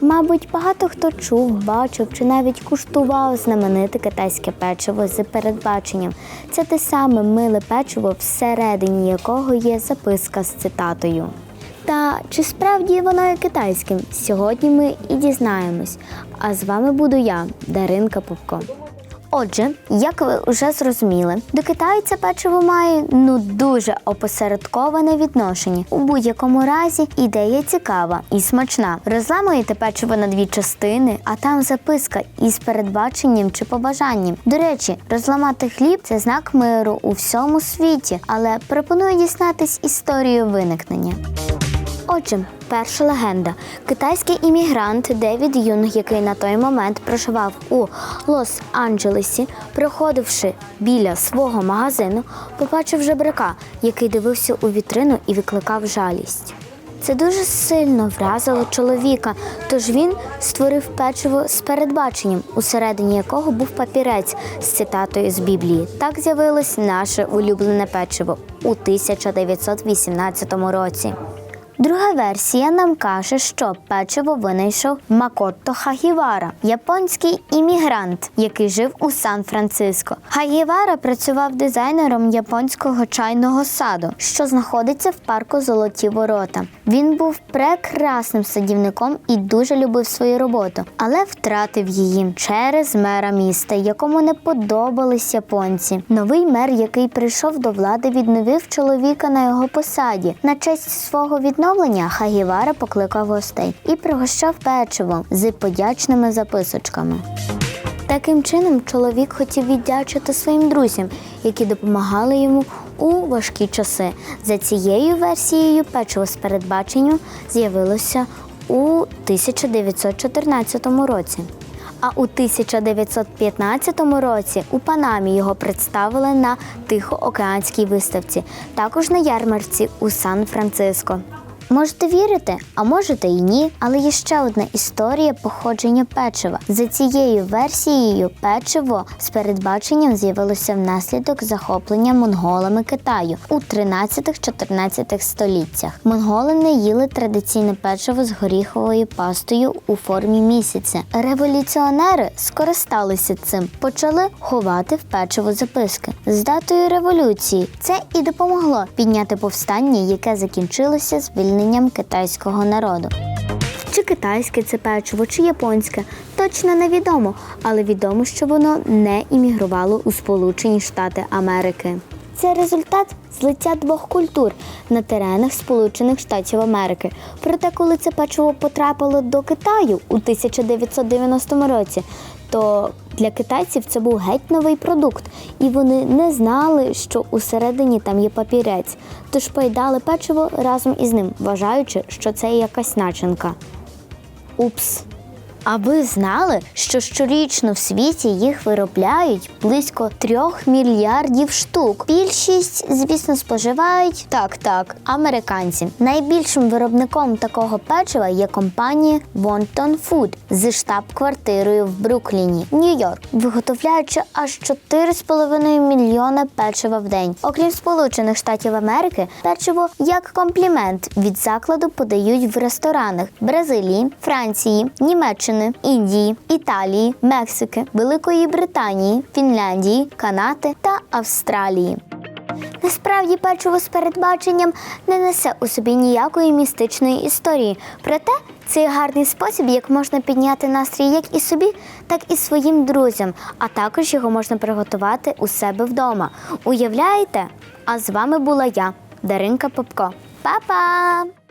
Мабуть, багато хто чув, бачив чи навіть куштував знамените китайське печиво з передбаченням. Це те саме миле печиво, всередині якого є записка з цитатою. Та чи справді воно є китайським? Сьогодні ми і дізнаємось. А з вами буду я, Даринка Попко. Отже, як ви вже зрозуміли, до Китаю це печиво має ну дуже опосередковане відношення. У будь-якому разі ідея цікава і смачна. Розламуєте печиво на дві частини, а там записка із передбаченням чи побажанням. До речі, розламати хліб це знак миру у всьому світі, але пропоную дізнатись історію виникнення. Отже, перша легенда. Китайський іммігрант Девід Юнг, який на той момент проживав у Лос-Анджелесі, проходивши біля свого магазину, побачив жебрака, який дивився у вітрину і викликав жалість. Це дуже сильно вразило чоловіка, тож він створив печиво з передбаченням, усередині якого був папірець з цитатою з Біблії. Так з'явилось наше улюблене печиво у 1918 році. Друга версія нам каже, що печиво винайшов Макото Хагівара, японський іммігрант, який жив у Сан-Франциско. Хагівара працював дизайнером японського чайного саду, що знаходиться в парку Золоті Ворота. Він був прекрасним садівником і дуже любив свою роботу, але втратив її через мера міста, якому не подобались японці. Новий мер, який прийшов до влади, відновив чоловіка на його посаді. На честь свого відновлення Хагівара покликав гостей і пригощав печивом з подячними записочками. Таким чином, чоловік хотів віддячити своїм друзям, які допомагали йому у важкі часи. За цією версією, печиво з передбаченням з'явилося у 1914 році. А у 1915 році у Панамі його представили на Тихоокеанській виставці, також на ярмарці у Сан-Франциско. Можете вірити, а можете і ні. Але є ще одна історія походження печива. За цією версією, печиво з передбаченням з'явилося внаслідок захоплення монголами Китаю у 13-14 століттях. Монголи не їли традиційне печиво з горіховою пастою у формі місяця. Революціонери скористалися цим, почали ховати в печиво записки з датою революції. Це і допомогло підняти повстання, яке закінчилося звільненням китайського народу. Чи китайське це печиво, чи японське, точно невідомо, але відомо, що воно не іммігрувало у Сполучені Штати Америки. Це результат злиття двох культур на теренах Сполучених Штатів Америки. Проте, коли це печиво потрапило до Китаю у 1990 році, то для китайців це був геть новий продукт, і вони не знали, що усередині там є папірець. Тож поїдали печиво разом із ним, вважаючи, що це якась начинка. Упс. А ви знали, що щорічно в світі їх виробляють близько трьох мільярдів штук. Більшість, звісно, споживають так, так, американці. Найбільшим виробником такого печива є компанія Wonton Food з штаб-квартирою в Брукліні, Нью-Йорк, виготовляючи аж 4,5 мільйона печива в день. Окрім Сполучених Штатів Америки, печиво як комплімент від закладу подають в ресторанах Бразилії, Франції, Німеччини, Індії, Італії, Мексики, Великої Британії, Фінляндії, Канади та Австралії. Насправді печиво з передбаченням не несе у собі ніякої містичної історії. Проте це гарний спосіб, як можна підняти настрій як і собі, так і своїм друзям, а також його можна приготувати у себе вдома. Уявляєте? А з вами була я, Даринка Попко. Па-па!